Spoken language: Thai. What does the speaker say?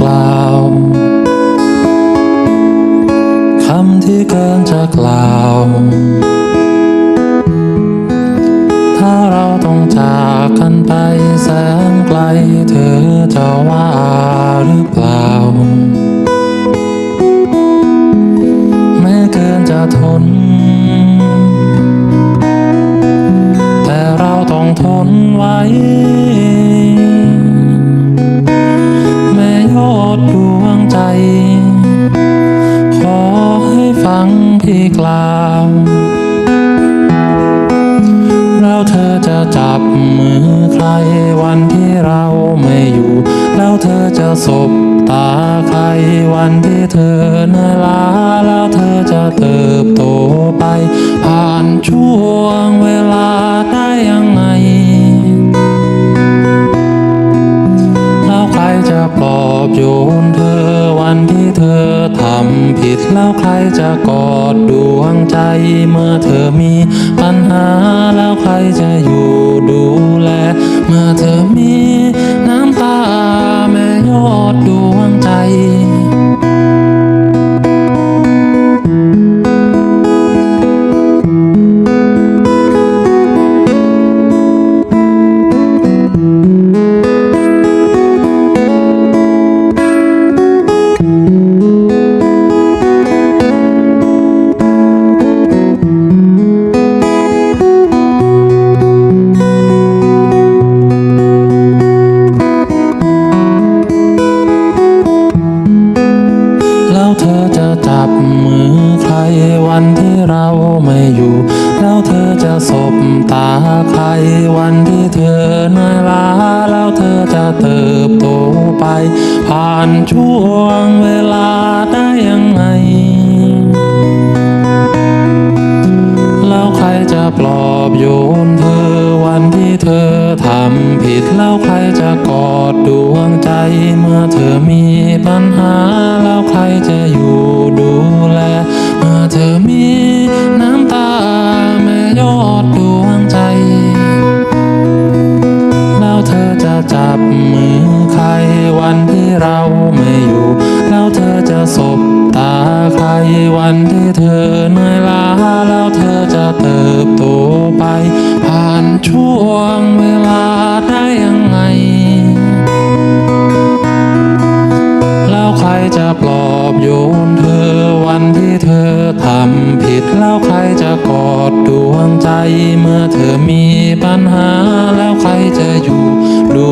กล่าวคำที่เกินจะกล่าว ถ้าเราต้องจากกันไปแสนไกลเธอจะว่าหรือเปล่า ไม่เกินจะทน แต่เราต้องทนไว้ ฟังพี่กล่าวแล้วเธอจะจับมือใครวันที่เราไม่อยู่ แล้วเธอจะสบตาใครวันที่เธอเหนื่อยล้าแล้วเธอจะเติบโตไป ผ่านช่วงเวลาได้ยังไง แล้วใครจะปลอบโยนเธอันที่เธอทำผิดแล้วใครจะกอดดวงใจ เมื่อเธอมีปัญหาแล้วใครจะอยู่ดูแล เมื่อเธอมี วันที่เธอเหนื่อยล้าแล้วเธอจะเติบโตไป ผ่านช่วงเวลาได้ยังไง แล้วใครจะปลอบโยนเธอวันที่เธอทำผิดแล้วใครจะกอดดวงใจ เมื่อเธอมีปัญหาแล้วใครจะอยู่ดูแล บมือใครวันที่เราไม่อยู่ แล้วเธอจะสบตาใครวันที่เธอเหนื่อยล้าแล้วเธอจะเติบโตไป ผ่านช่วงเวลาได้ยังไง แล้วใครจะปลอบโยนเธอวันที่เธอทำผิดแล้วใครจะกอดดวงใจเมื่อเธอมีปัญหาแล้วใครจะอยู่ดู